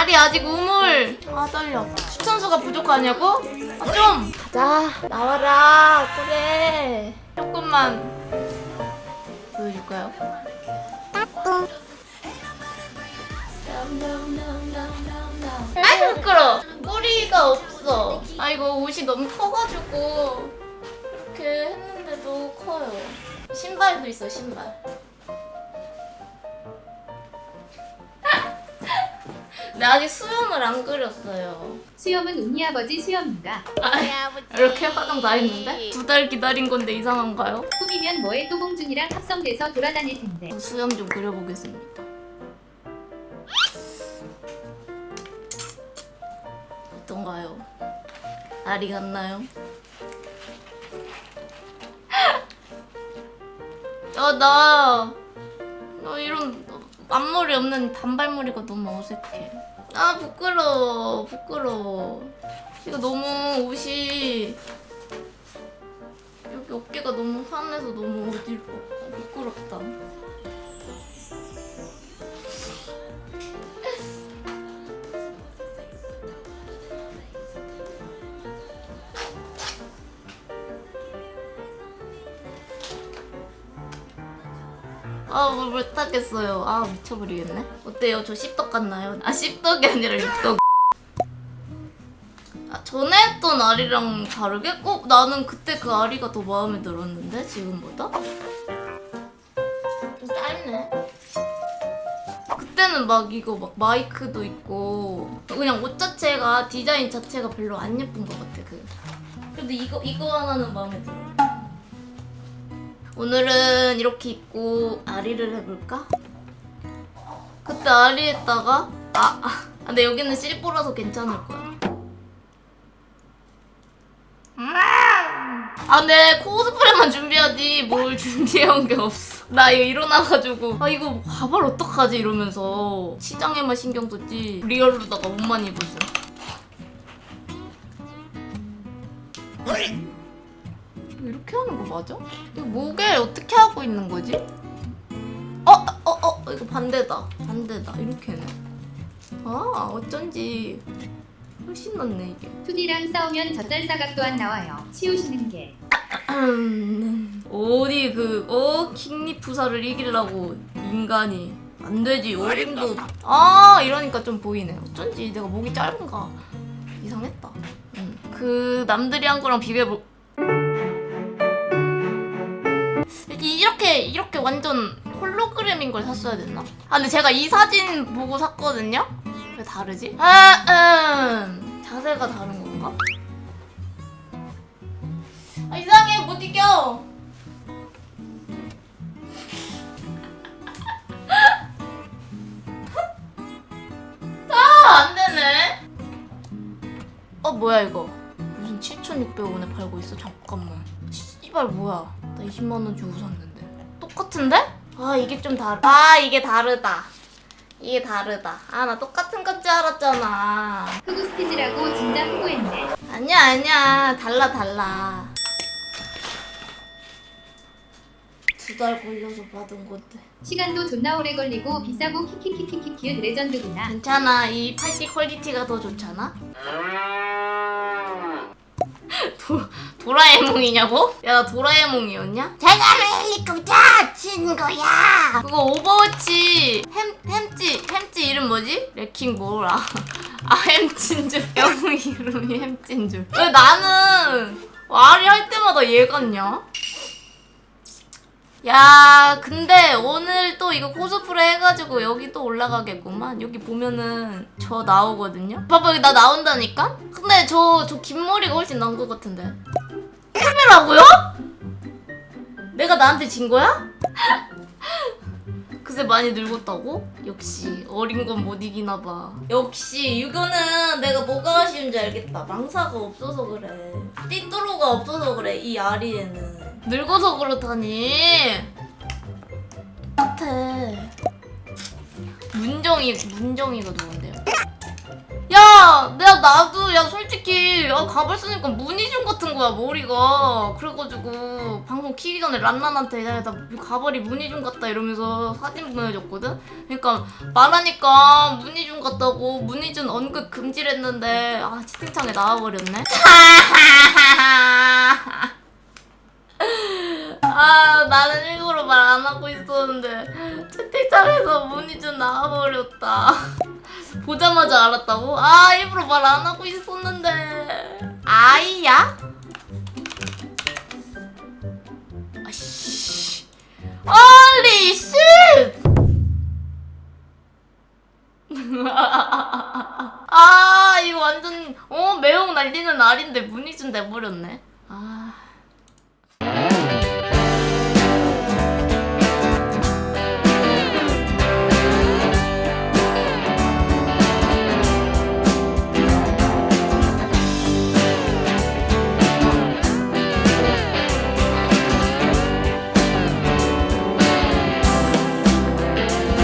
알이 아직 우물. 아 떨려. 추천수가 부족하냐고? 아, 좀 가자. 나와라. 그래. 조금만 보여줄까요? 아이 부끄러. 꼬리가 없어. 아 이거 옷이 너무 커가지고 이렇게 했는데도 커요. 신발도 있어 신발. 근데 아직 수염을 안 그렸어요. 수염은 운이 아버지 수염인가? 아, 이렇게 화장 다 했는데? 두 달 기다린 건데 이상한가요? 꾸미면 뭐해 또봉준이랑 합성돼서 돌아다닐 텐데. 수염 좀 그려보겠습니다. 어떤가요? 알이 같나요? 야, 나, 나 이런 앞머리 없는 단발머리가 너무 어색해. 아, 부끄러워, 부끄러워. 이거 너무 옷이 여기 어깨가 너무 환해서 너무. 아, 부끄럽다. 아, 뭘 못하겠어요. 아, 미쳐버리겠네. 어때요? 저 씹떡 같나요? 아, 씹떡이 아니라 립떡. 아, 전에 했던 알이랑 다르게? 어? 나는 그때 그 알이가 더 마음에 들었는데, 지금보다? 좀 짧네. 그때는 막 이거 막 마이크도 있고, 그냥 옷 자체가, 디자인 자체가 별로 안 예쁜 것 같아, 그. 근데 이거, 이거 하나는 마음에 들어. 오늘은 이렇게 입고 아리를 해볼까? 그때 아리 했다가 아, 아 근데 여기는 실보라서 괜찮을 거야. 아 근데 코스프레만 준비하지 뭘 준비해온 게 없어. 나 이거 일어나가지고 아 이거 가발 어떡하지 이러면서 시장에만 신경 썼지. 리얼로다가 옷만 입었어 이렇게 하는 거 맞아? 이거 목에 어떻게 하고 있는 거지? 어, 어, 어, 이거 반대다. 반대다. 이렇게 해. 아, 어쩐지 훨씬 낫네 이게. 투디랑 싸우면 젖잘사각 또한 나와요. 치우시는 게. 어디 그, 어, 킹리프사를 이기려고 인간이. 안 되지, 어림도. 아, 이러니까 좀 보이네. 어쩐지 내가 목이 짧은가. 이상했다. 응. 그, 남들이 한 거랑 비교해볼. 이렇게, 이렇게 완전 홀로그램인 걸 샀어야 됐나? 아, 근데 제가 이 사진 보고 샀거든요? 왜 다르지? 아, 음. 자세가 다른 건가? 아, 이상해, 못 이겨! 아, 안 되네. 어, 뭐야, 이거. 무슨 7,600원에 팔고 있어? 잠깐만. 씨발, 뭐야. 나 20만원 주고 샀는데. 똑같은데? 아, 이게 좀 다르, 아, 이게 다르다. 이게 다르다. 아, 나 똑같은 건 줄 알았잖아. 흑우 스티지라고 진짜 흑우했네. 아니야, 아니야. 달라, 달라. 두 달 걸려서 받은 건데. 시간도 존나 오래 걸리고 비싸고 키키키키키키 레전드구나. 괜찮아. 이 팔찌 퀄리티가 더 좋잖아? 도, 도라에몽이냐고? 야, 나 도라에몽이었냐? 제가 헬리콥터 친 거야! 그거 오버워치 햄, 햄찌, 햄찌 이름 뭐지? 레킹 뭐라? 아, 햄찐 줄. 영웅 이름이 햄찐 줄. 왜 나는 아리 할 때마다 얘 같냐? 야, 근데 오늘 또 이거 코스프레 해가지고 여기 또 올라가겠구만. 여기 보면은 저 나오거든요? 봐봐, 여기 나 나온다니까? 근데 저, 저 긴 머리가 훨씬 나은 것 같은데. 해배라고요? 내가 나한테 진 거야? 그새 많이 늙었다고? 역시 어린 건 못 이기나 봐. 역시 이거는 내가 뭐가 아쉬운지 알겠다. 망사가 없어서 그래. 띠뚜루가 없어서 그래. 이 아리에는 늙어서 그렇다니. 똑같아. 문정이 문정이가 누군데요? 야 야, 내가 나도 야 솔직히 야, 가발 쓰니까 문희준 같은 거야 머리가. 그래가지고 방송 키기 전에 란란한테 야, 나 가발이 문희준 같다 이러면서 사진 보내줬거든. 그러니까 말하니까 문희준 같다고 문희준 언급 금지했는데 아 채팅창에 나와버렸네. 아 나는 일부러 말 안 하고 있었는데 채팅창에서 문희준 나와버렸다. 보자마자 알았다고? 아 일부러 말 안 하고 있었는데 아이야? 아씨 홀리 쉣! 아 이거 완전 어 매형 날리는 날인데 문희준 돼버렸네